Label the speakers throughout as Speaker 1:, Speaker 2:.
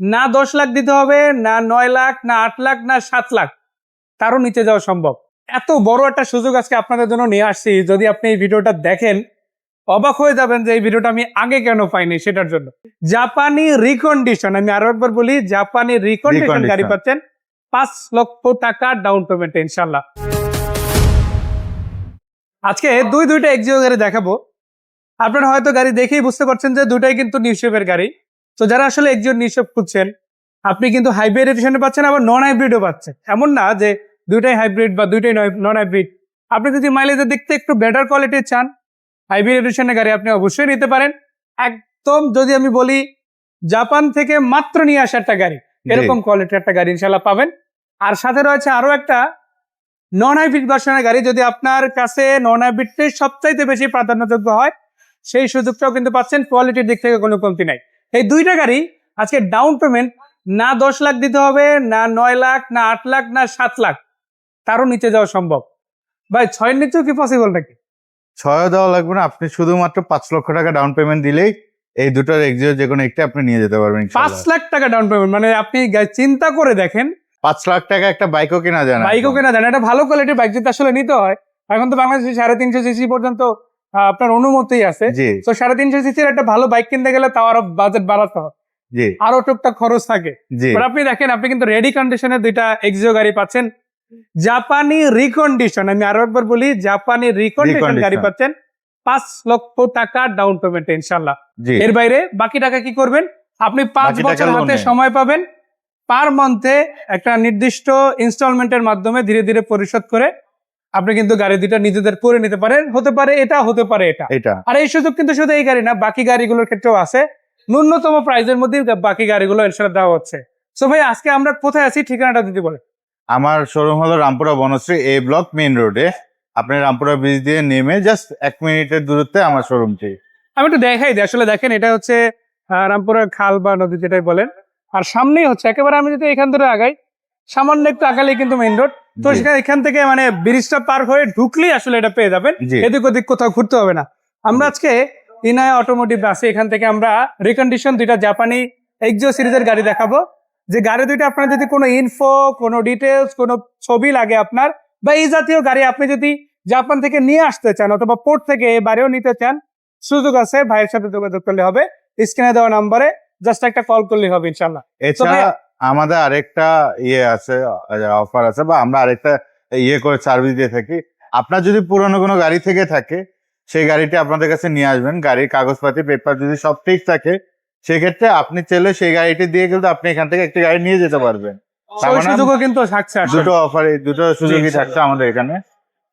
Speaker 1: না দশ লাখ দিতে হবে না নয় লাখ না আট লাখ না সাত লাখ। তারও নিচে যাওয়া সম্ভব। এত বড় একটা সুযোগ আজকে আপনাদের জন্য নিয়ে আসছি। যদি আপনি এই ভিডিওটা দেখেন অবাক হয়ে যাবেন যে এই ভিডিওটা আমি আগে কেন পাইনি সেটার জন্য। জাপানি রিকন্ডিশন আমি আরও একবার বলি জাপানি রিকন্ডিশন গাড়ি পাচ্ছেন পাঁচ লক্ষ টাকা ডাউন পেমেন্ট ইনশাল্লাহ। আজকে দুই দুইটা এক্সিও গাড়ি দেখাবো। আপনারা হয়তো গাড়ি দেখেই বুঝতে পারছেন যে দুটাই কিন্তু নিউশেপের গাড়ি। তো যারা আসলে একজন নিউশেপ খুঁজছেন আপনি কিন্তু হাইব্রিড এডিশনে পাচ্ছেন আবার নন হাইব্রিডও পাচ্ছেন। এমন না যে দুইটাই হাইব্রিড বা দুইটাই নন হাইব্রিড আপনি যদি মাইলেজের দেখতে একটু বেটার কোয়ালিটির চান হাইব্রিড এডিশনের গাড়ি আপনি অবশ্যই নিতে পারেন। একদম যদি আমি বলি জাপান থেকে মাত্র নিয়ে আসা একটা গাড়ি এরকম কোয়ালিটির একটা গাড়ি ইনশাল্লাহ পাবেন। আর সাথে রয়েছে আরও একটা নন হাইব্রিড ভার্সনের গাড়ি যদি আপনার কাছে নন হাইব্রিডটাই সবচাইতে বেশি প্রাধান্যযোগ্য হয় সেই সুযোগটাও কিন্তু পাচ্ছেন। কোয়ালিটির দিক থেকে কোনো কমতি নাই। এই দুইটা গাড়ি আজকে ডাউন পেমেন্ট না দশ লাখ দিতে হবে না নয় লাখ না আট লাখ না সাত লাখ। তারও নিচে যাওয়া সম্ভব। ভাই ছয়ের নিচেও কি পসিবল নাকি?
Speaker 2: ছয় দেওয়া লাগবে না। আপনি শুধুমাত্র পাঁচ লক্ষ টাকা ডাউন পেমেন্ট দিলেই এই দুটোর এক্সিও যে কোনো একটা আপনি নিয়ে যেতে পারবেন
Speaker 1: পাঁচ লাখ টাকা ডাউন পেমেন্ট মানে আপনি চিন্তা করে দেখেন।
Speaker 2: পাঁচ লাখ টাকা একটা বাইকও কেনা যায় না
Speaker 1: বাইকও। কেনা যায় না। একটা ভালো কোয়ালিটির বাইক যদি আসলে নিতে হয় এখন তো বাংলাদেশে সাড়ে তিনশো সিসি পর্যন্ত আপনার অনুমতি আছে। তো সাড়ে তিনশো সিসির একটা ভালো বাইক কিনতে গেলে তাও আরও বাজেট বাড়াতে
Speaker 2: জি।
Speaker 1: আরও টুকটাক খরচ থাকে। আপনি দেখেন আপনি কিন্তু রেডি কন্ডিশনে দুইটা এক্সিও গাড়ি পাচ্ছেন। জাপানি রিকন্ডিশন আমি আরও একবার বলি জাপানি রিকন্ডিশন গাড়ি পাচ্ছেন পাঁচ লক্ষ টাকা ডাউন পেমেন্ট ইনশাল্লাহ এর বাইরে বাকি টাকা কি করবেন? আপনি পাঁচ বছর হাতে সময় পাবেন। পার মান্থে একটা নির্দিষ্ট ইনস্টলমেন্টের মাধ্যমে ধীরে ধীরে পরিশোধ করে আপনি কিন্তু গাড়ি দুটা নিজেদের পরে নিতে পারেন হতে পারে এটা হতে পারে এটা।
Speaker 2: এটা।
Speaker 1: আর এই সুযোগ কিন্তু শুধু এই গাড়ি না বাকি গাড়িগুলোর ক্ষেত্রেও আছে। ন্যূনতম প্রাইজের মধ্যে বাকি গাড়িগুলো ইনশাল্লাহ দেওয়া হচ্ছে। সো ভাই আজকে আমরা কোথায় আছি? ঠিকানাটা দিতে বলে
Speaker 2: আমার শোরুম হলো Rampura Banasree A block main রোডে আপনি রামপুরা ব্রিজ দিয়ে নেমে জাস্ট এক মিনিটের দূরত্বে আমার শোরুমটি
Speaker 1: আমি একটু দেখাই দিই। আসলে দেখেন এটা হচ্ছে আহ, রামপুরের খাল বা নদী যেটাই বলেন। আর সামনেই হচ্ছে একেবারে আমি যদি এখান থেকে আগাই সামান্য একটু আগালেই কিন্তু মেইন রোড তো সেখানে এখান থেকে মানে ব্রিজটা পার হয়ে ঢুকলেই আসলে এটা পেয়ে যাবেন। এদিক ওদিক কোথাও ঘুরতে হবে না। আমরা আজকে ইনায় অটোমোটিভ আছে এখান থেকে আমরা রিকন্ডিশন দুইটা জাপানি এক্সিও সিরিজের গাড়ি দেখাবো। যে গাড়ি দুইটা আপনার যদি কোনো ইনফো কোনো ডিটেলস কোনো ছবি লাগে আপনার বা এই জাতীয় গাড়ি আপনি যদি জাপান থেকে নিয়ে আসতে চান অথবা পোর্ট থেকে এই বাড়িও নিতে চান সুযোগ আছে ভাইয়ের সাথে যোগাযোগ করলে হবে। স্ক্রিনে দেওয়া নাম্বারে জাস্ট একটা কল করলে হবে ইনশাল্লাহ
Speaker 2: আমাদের আরেকটা ইয়ে আছে অফার আছে বা আমরা আরেকটা ইয়ে করে সার্ভিস দিয়ে থাকি। আপনার যদি পুরনো কোনো গাড়ি থেকে থাকে সেই গাড়িটি আপনাদের কাছে নিয়ে আসবেন। গাড়ির কাগজপাতি পেপার যদি সব ঠিক থাকে সেক্ষেত্রে আপনি চাইলে সেই গাড়িটি দিয়ে কিন্তু আপনি এখান থেকে একটা গাড়ি নিয়ে যেতে পারবেন। মানে
Speaker 1: সুযোগও কিন্তু থাকছে।
Speaker 2: দুটো অফার দুটো সুযোগই থাকছে আমাদের এখানে।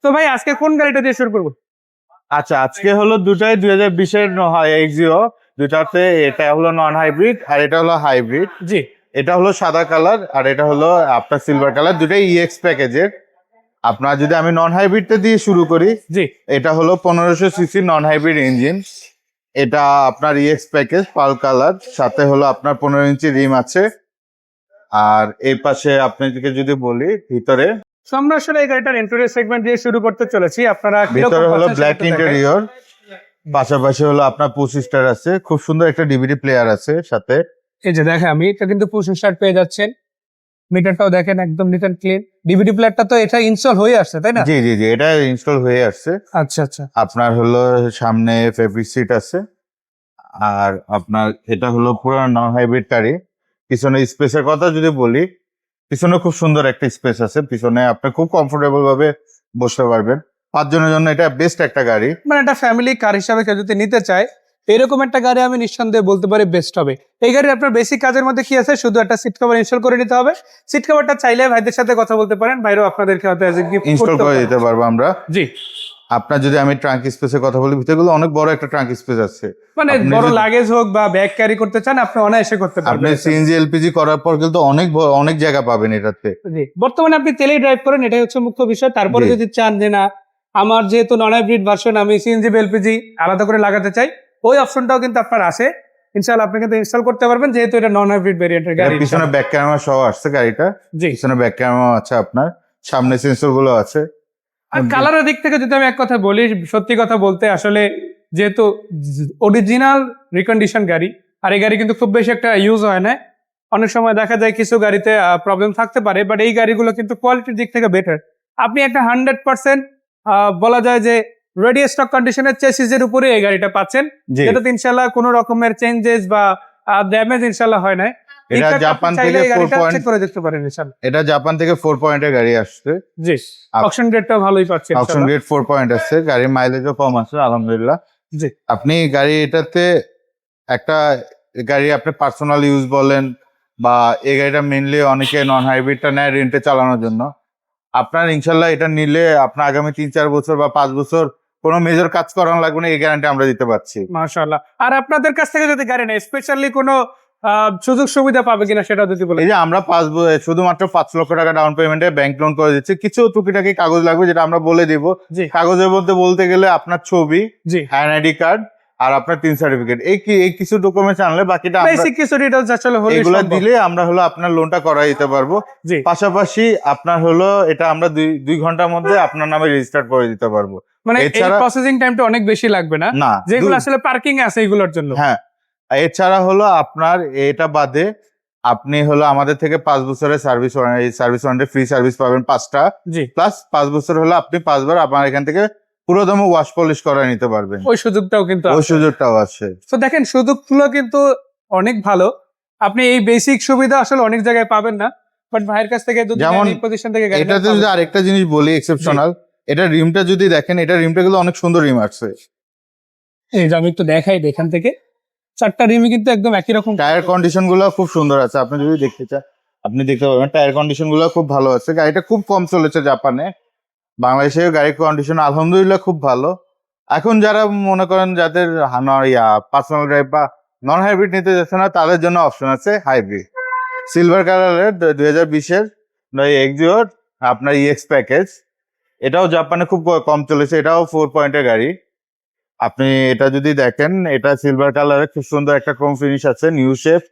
Speaker 1: তো ভাই আজকে কোন গাড়িটা দিয়ে শুরু করব?
Speaker 2: আচ্ছা আজকে হলো দুটাই দুই হাজার বিশের এক্সিও দুটাতে এটা হলো নন হাইব্রিড আর এটা হলো হাইব্রিড
Speaker 1: জি।
Speaker 2: এটা হলো সাদা কালার আর এটা হলো আপনার সিলভার কালার। দুটাই ইএক্স প্যাকেজের আপনার যদি আমি নন হাইব্রিডটা দিয়ে শুরু করি
Speaker 1: জি।
Speaker 2: এটা হলো পনেরোশো সিসি নন হাইব্রিড ইঞ্জিন এটা আপনার ইএক্স প্যাকেজ পাল কালার। সাথে হলো আপনার পনেরো ইঞ্চি রিম আছে। আর এই পাশে আপনাদেরকে যদি বলি ভিতরে।
Speaker 1: আমরা আসলে এই গাড়িটার ইন্টেরিয়র সেগমেন্ট দিয়ে শুরু করতে চলেছি। আপনারা
Speaker 2: ভিতরে হলো ব্ল্যাক ইন্টেরিয়র পাশাপাশি হলো আপনার পুশ আছে। খুব সুন্দর একটা ডিভিডি প্লেয়ার আছে সাথে।
Speaker 1: এই যে দেখেন আমি এটা কিন্তু পুশ স্টার্ট পেয়ে যাচ্ছেন। মিটারটাও দেখেন একদম নিট অ্যান্ড ক্লিন ডিভিডি প্লেয়ারটা তো এটা ইনস্টল হয়ে আসছে তাই না?
Speaker 2: জি জি জি এটা ইনস্টল হয়ে আসছে।
Speaker 1: আচ্ছা আচ্ছা।
Speaker 2: আপনার হলো সামনে ফেব্রিক সিট আছে। আর আপনার এটা হলো পুরো নন হাইব্রিড গাড়ি পিছনে স্পেসের কথা যদি বলি পিছনে খুব সুন্দর একটা স্পেস আছে। পিছনে আপনি খুব কমফোর্টেবল ভাবে বসতে পারবেন। পাঁচজনের জন্য এটা বেস্ট একটা গাড়ি।
Speaker 1: মানে একটা ফ্যামিলি কার হিসাবে কেউ যদি নিতে চায় এরকম একটা গাড়ি আমি নিঃসন্দেহে বলতে পারি বেস্ট হবে। এই গাড়ির আপনার বেসিক কাজের মধ্যে কি আছে? শুধু একটা সিট কভার ইনস্টল করে নিতে হবে। সিট কভারটা চাইলে ভাইদের সাথে কথা বলতে পারেন। ভাইরাও আপনাদেরকে হয়তো
Speaker 2: ইনস্টল করে। দিতে পারব আমরা।
Speaker 1: জি।
Speaker 2: আপনার যদি আমি ট্রাঙ্ক স্পেসের কথা বলি ভিতরগুলো অনেক বড় একটা ট্রাঙ্ক স্পেস আছে।
Speaker 1: মানে বড় লাগেজ হোক বা ব্যাগ ক্যারি করতে চান আপনি অনায়াসে করতে পারবেন।
Speaker 2: আপনি সিএনজি এলপিজি করার পর কিন্তু অনেক অনেক জায়গা পাবেন এটাতে।
Speaker 1: জি। বর্তমানে আপনি তেলেই ড্রাইভ করেন এটাই হচ্ছে মুখ্য বিষয়। তারপরে যদি চান যে না আমার যেহেতু নন হাইব্রিড ভার্সন আমি সিএনজি এলপিজি আলাদা করে লাগাতে চাই ওই অপশনটাও কিন্তু আপনার আসে। ইনশাআল্লাহ আপনি কিন্তু ইনস্টল করতে পারবেন যেহেতু এটা নন হাইব্রিড ভেরিয়েন্টের
Speaker 2: এর
Speaker 1: গাড়ি।
Speaker 2: পিছনে ব্যাক ক্যামেরা সহ আসছে গাড়িটা।
Speaker 1: জি।
Speaker 2: পিছনে ব্যাক ক্যামেরা আছে আপনার। সামনে সেন্সরগুলো আছে।
Speaker 1: আর কালারের দিক থেকে যদি আমি এক কথা বলি সত্যি কথা বলতে আসলে যেহেতু অরিজিনাল রিকন্ডিশন গাড়ি আর এই গাড়ি কিন্তু খুব বেশি একটা ইউজ হয় না। অনেক সময় দেখা যায় কিছু গাড়িতে প্রবলেম থাকতে পারে বাট এই গাড়িগুলো কিন্তু কোয়ালিটির দিক থেকে বেটার আপনি একটা হান্ড্রেড পার্সেন্ট বলা যায় যে রেডি স্টক কন্ডিশনের চেসিসের উপরে এই গাড়িটা পাচ্ছেন। যেটাতে ইনশাল্লাহ কোনো রকমের চেঞ্জেস বা ড্যামেজ ইনশাল্লাহ হয় না
Speaker 2: এটা জাপান থেকে ফোর পয়েন্ট
Speaker 1: চেক করে দেখতে পারেন ইনশাল্লাহ
Speaker 2: এটা জাপান থেকে ফোর পয়েন্টের গাড়ি আসছে।
Speaker 1: জি। অপশন রেটটা ভালোই পাচ্ছেন
Speaker 2: অপশন রেট ফোর পয়েন্ট আসছে। গাড়ির মাইলেজও কম আছে আলহামদুলিল্লাহ।
Speaker 1: জি।
Speaker 2: আপনি গাড়ি এটাতে একটা গাড়ি আপনি পার্সোনাল ইউজ বলেন বা এই গাড়িটা মেনলি অনেকে নন হাইব্রিডটা নেয় রেন্টে চালানোর জন্য। আপনার ইনশাল্লাহ এটা নিলে আপনার আগামী তিন চার বছর বা পাঁচ বছর কোনো মেজর কাজ করানো লাগবে না এই গ্যারান্টি আমরা দিতে পারছি।
Speaker 1: মাশাআল্লাহ। আর আপনাদের কাছ থেকে যদি গাড়ি নেয় স্পেশালি কোনো সুযোগ সুবিধা পাবে কিনা সেটা যদি বলে
Speaker 2: এই যে আমরা পাঁচ শুধুমাত্র পাঁচ লক্ষ টাকা ডাউন পেমেন্টে ব্যাংক লোন করে দিচ্ছি। কিছু টুকিটাকি কাগজ লাগবে যেটা আমরা বলে দিব। কাগজের মধ্যে বলতে গেলে আপনার ছবি
Speaker 1: জি।
Speaker 2: আইডি কার্ড আর আপনার তিন সার্টিফিকেট এই কি এই কিছু ডকুমেন্টস আনলে বাকিটা
Speaker 1: বেসিক কিছু ডিটেলস আসলে হলে
Speaker 2: এগুলো দিলে আমরা হলো আপনার লোনটা করাই দিতে পারব। পাশাপাশি আপনার হলো এটা আমরা দুই দুই ঘণ্টার মধ্যে আপনার নামে রেজিস্টার করে দিতে পারব।
Speaker 1: মানে এই প্রসেসিং টাইমটা অনেক বেশি লাগবে না। যেগুলো আসলে পার্কিং আছে এগুলোর জন্য।
Speaker 2: হ্যাঁ এছাড়া হলো আপনার এটা বাদে আপনি হলো আমাদের থেকে পাঁচ বছরের service service warranty free service পাবেন পাঁচটা। প্লাস পাঁচ বছর হলো আপনি পাঁচবার আপনার এখান থেকে পুরোদম ওয়াশ পলিশ করে নিতে পারবেন।
Speaker 1: ওই সুযোগটাও কিন্তু
Speaker 2: ওই সুযোগটাও আছে।
Speaker 1: তো দেখেন সুযোগগুলো কিন্তু অনেক ভালো। আপনি এই বেসিক সুবিধা আসলে অনেক জায়গায় পাবেন না। বাট ভাইয়ের কাছ থেকে যদি প্রতিষ্ঠান থেকে
Speaker 2: এটাতে যদি আরেকটা জিনিস বলি এক্সেপশনাল এটা রিমটা যদি দেখেন এটা রিমটা কিন্তু অনেক সুন্দর রিম আসছে।
Speaker 1: এই যে আমি একটু দেখাই এখান থেকে। চারটা রিমি কিন্তু একদম একই রকম।
Speaker 2: টায়ার কন্ডিশনগুলো খুব সুন্দর আছে আপনি যদি দেখতে চান আপনি দেখতে পাবেন টায়ার কন্ডিশনগুলো খুব ভালো আছে। গাড়িটা খুব কম চলেছে জাপানে। বাংলাদেশে গাড়ির কন্ডিশন আলহামদুলিল্লাহ খুব ভালো। এখন যারা মনে করেন যাদের ইয়া পার্সোনাল ড্রাইভ বা নন হাইব্রিড নিতে যাচ্ছে না তাদের জন্য অপশন আছে হাইব্রিড সিলভার কালারের দুই হাজার বিশের এক্সিওর আপনার ইএক্স প্যাকেজ এটাও জাপানে খুব কম চলেছে এটাও ফোর পয়েন্টের গাড়ি। আপনি এটা যদি দেখেন এটা সিলভার কালারের খুব সুন্দর একটা ক্রোম ফিনিশ আছে নিউ শেপ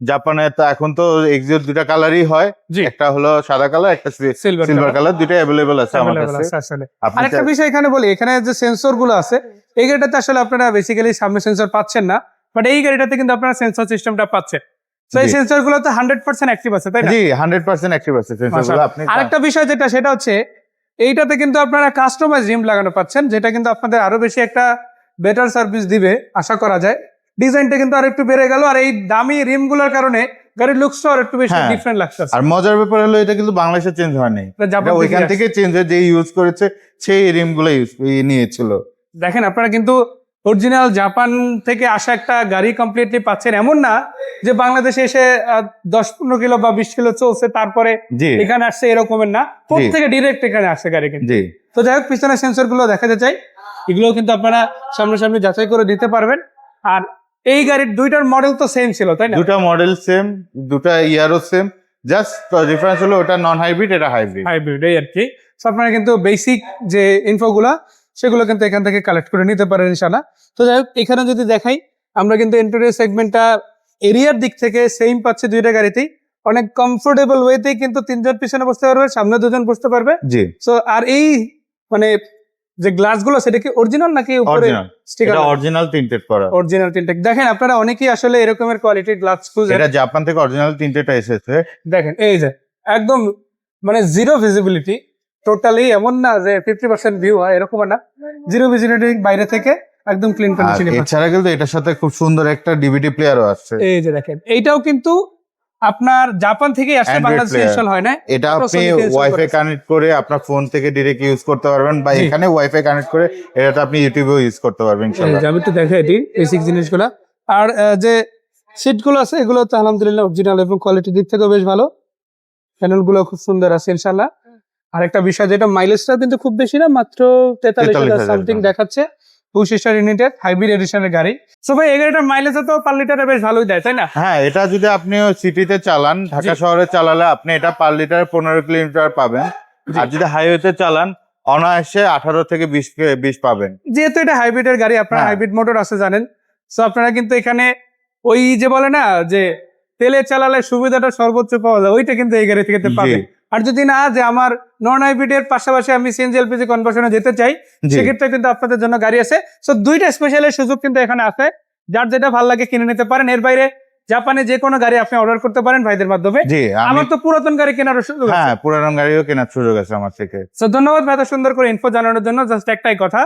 Speaker 2: জাপানে তো এখন তো এক্সিওর দুটা কালারই হয় একটা হলো সাদা কালার একটা
Speaker 1: সিলভার
Speaker 2: কালার দুটো অ্যাভেলেবেল আছে আমার কাছে। আপনি
Speaker 1: আরেকটা বিষয় এখানে বলি এখানে যে সেন্সরগুলো আছে এই গাড়িটাতে আসলে আপনারা বেসিক্যালি সামনে সেন্সর পাচ্ছেন না বাট এই গাড়িটাতে কিন্তু আপনারা সেন্সর সিস্টেমটা পাচ্ছেন। তো এই সেন্সরগুলো তো হান্ড্রেড পার্সেন্ট অ্যাক্টিভ আছে তাই না?
Speaker 2: জি হান্ড্রেড পার্সেন্ট অ্যাক্টিভ আছে sensor গুলো। আপনি
Speaker 1: আরেকটা বিষয় যেটা সেটা হচ্ছে এইটাতে কিন্তু আপনারা কাস্টমাইজ রিম লাগানো পাচ্ছেন যেটা কিন্তু আপনাদের আরও বেশি একটা বেটার সার্ভিস দিবে আশা করা যায়। ডিজাইনটা কিন্তু আর একটু বেড়ে গেল আর এই দামি রিমগুলোর কারণে গাড়ির লুকসটা আর একটু বেশি
Speaker 2: হ্যাঁ।
Speaker 1: ডিফারেন্ট লাগছে
Speaker 2: আর মজার ব্যাপার হলো এটা কিন্তু বাংলাদেশে চেঞ্জ হয়নি। ওইখান থেকে চেঞ্জ হয়ে যে ইউজ করেছে সেই রিমগুলো ইউজ নিয়েছিল।
Speaker 1: দেখেন আপনারা কিন্তু অরিজিনাল জাপান থেকে আসা একটা গাড়ি কমপ্লিটলি পাচ্ছেন এমন না যে বাংলাদেশে এসে দশ পনেরো কিলো বা বিশ কিলো চলছে তারপরে এখানে আসছে এরকমের না। প্রত্যেকে ডিরেক্ট এখানে আসছে গাড়ি কিন্তু। তো যাই হোক পিছনের সেন্সরগুলো দেখাতে চাই। এগুলো কিন্তু আপনারা সামনাসামনি যাচাই করে দিতে পারবেন। আর এই গাড়ির দুইটার মডেল তো সেম ছিল তাই না?
Speaker 2: দুটা মডেল সেম দুটা ইয়ারও সেম জাস্ট ডিফারেন্স হলো ওটা নন হাইব্রিড এটা হাইব্রিড
Speaker 1: হাইব্রিড এই আর কি। আপনারা কিন্তু বেসিক যে ইনফোগুলা সেগুলো কিন্তু এখান থেকে কালেক্ট করে নিতে পারেন ইনশাল্লাহ তো যাই হোক এখানে যদি দেখাই আমরা কিন্তু ইন্টেরিয়র সেগমেন্টটা এরিয়ার দিক থেকে সেম পাচ্ছি দুইটা গাড়িতেই। অনেক কমফোর্টেবল ওয়েতেই কিন্তু তিনজন পিছনে বসতে পারবে সামনে দুজন বসতে পারবে।
Speaker 2: জি।
Speaker 1: সো আর এই মানে যে গ্লাসগুলো সেটা কি অরিজিনাল নাকি উপরে স্টিকার
Speaker 2: এটা অরিজিনাল তিনটেড করা।
Speaker 1: অরিজিনাল তিনটে। দেখেন আপনারা অনেকেই আসলে এরকমের কোয়ালিটির গ্লাস খুঁজেন।
Speaker 2: এটা জাপান থেকে অরিজিনাল তিনটেটা এসেছে।
Speaker 1: দেখেন এই যে একদম মানে জিরো ভিজিবিলিটি টোটালি এমন না যে ফিফটি পার্সেন্ট ভিউ হয় এরকম না। জিরো ভিজিবিলিটি বাইরে থেকে একদম ক্লিন কন্ডিশনে
Speaker 2: এছাড়া কিন্তু এটার সাথে খুব সুন্দর একটা ডিভিডি প্লেয়ারও আছে।
Speaker 1: এই যে দেখেন এইটাও কিন্তু আপনার জাপান থেকে আসলে বাংলাদেশে ইনস্টল হয় না
Speaker 2: এটা আপনি ওয়াইফাই কানেক্ট করে আপনার ফোন থেকে ডিরেক্ট ইউজ করতে পারবেন বা এখানে ওয়াইফাই কানেক্ট করে এটা আপনি ইউটিউবেও ইউজ করতে পারবেন ইনশাআল্লাহ।
Speaker 1: আমি একটু দেখাই এটি বেসিক জিনিসগুলো। আর যে সিটগুলো আছে এগুলো তো আলহামদুলিল্লাহ অরিজিনাল এবং কোয়ালিটির দিক থেকেও বেশ ভালো। প্যানেলগুলো খুব সুন্দর আছে ইনশাল্লাহ আরেকটা বিষয় যেটা মাইলেজটা কিন্তু খুব বেশি না মাত্র তেতাল্লিশ হাজার সামথিং দেখাচ্ছে। পঁচিশ স্টার ইউনিটের হাইব্রিড এডিশনের গাড়ি। সো ভাই এই গাড়িটার মাইলেজ তো পার লিটারে বেশ ভালোই দেয় তাই না?
Speaker 2: হ্যাঁ এটা যদি আপনি সিটিতে চালান ঢাকা শহরে চালালে আপনি এটা পার লিটার পনেরো কিলোমিটার পাবেন। আর যদি হাইওয়েতে চালান অনায়াসে আঠারো থেকে বিশ বিশ পাবেন।
Speaker 1: যেহেতু এটা হাইব্রিডের গাড়ি আপনারা
Speaker 2: হ্যাঁ।
Speaker 1: হাইব্রিড মোটর আছে জানেন। সো আপনারা কিন্তু এখানে ওই যে বলে না যে তেলে চালালে সুবিধাটা সর্বোচ্চ পাওয়া যায় ওইটা কিন্তু এই গাড়ি থেকে পাবেন। আর যদি না যে আমার নন হাইব্রিডের পাশাপাশি আমি সিএনজি এলপিজি কনভার্সনে যেতে চাই সেক্ষেত্রে কিন্তু আপনাদের জন্য গাড়ি আছে। সো দুইটা স্পেশালের সুযোগ কিন্তু এখানে আছে। যার যেটা ভালো লাগে কিনে নিতে পারেন। এর বাইরে জাপানে যে কোনো গাড়ি আপনি অর্ডার করতে পারেন ভাইদের মাধ্যমে। আমার তো পুরাতন গাড়ি কেনার সুযোগ।
Speaker 2: হ্যাঁ পুরানো গাড়িও কেনার সুযোগ আছে আমার থেকে।
Speaker 1: তো ধন্যবাদ ভাই সুন্দর করে ইনফো জানানোর জন্য। জাস্ট একটাই কথা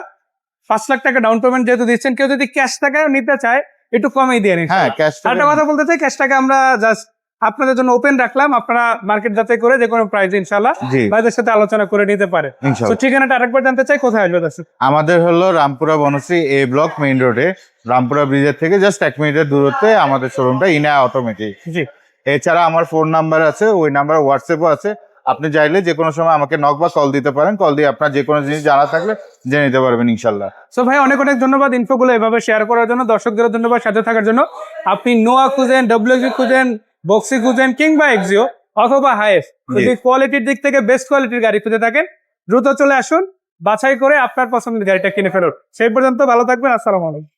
Speaker 1: পাঁচ লাখ টাকা ডাউন পেমেন্ট যেহেতু দিচ্ছেন কেউ যদি ক্যাশ টাকাও নিতে চায় একটু কমেই দিয়ে নিন।
Speaker 2: হ্যাঁ ক্যাশ
Speaker 1: আরেকটা কথা বলতে চাই ক্যাশ টাকা আমরা জাস্ট আপনাদের জন্য ওপেন রাখলাম। আপনারা মার্কেট যাচাই করে যে কোনো প্রাইস ইনশাল্লাহ ভাইদের সাথে আলোচনা করে নিতে পারে। তো ঠিকানাটা আরেকবার জানতে চাই কোথায় আসবে দর্শক?
Speaker 2: আমাদের হলো Rampura Banasree A block main রোডে রামপুরা ব্রিজের থেকে জাস্ট এক মিনিটের দূরত্বে আমাদের শোরুমটা ইনা অটোমেটিক
Speaker 1: জি।
Speaker 2: এছাড়া আমার ফোন নাম্বার আছে ওই নাম্বার হোয়াটসঅ্যাপও আছে। আপনি চাইলে যে কোনো সময় আমাকে নক বা কল দিতে পারেন। কল দিয়ে আপনার যে কোনো জিনিস জানা থাকলে জেনে নিতে পারবেন ইনশাল্লাহ
Speaker 1: সো ভাই অনেক অনেক ধন্যবাদ ইনফোগুলো এভাবে শেয়ার করার জন্য। দর্শকদের ধন্যবাদ সাথে থাকার জন্য। আপনি নোয়া খুঁজেন ডব্লিউজি খুঁজেন বক্সি খুঁজেন কিংবা এক্সিও অথবা হাইস যদি কোয়ালিটির দিক থেকে বেস্ট কোয়ালিটির গাড়ি খুঁজে থাকেন দ্রুত চলে আসুন। বাছাই করে আপনার পছন্দের গাড়িটা কিনে ফেলুন। সেই পর্যন্ত ভালো থাকবেন। আসসালামু আলাইকুম।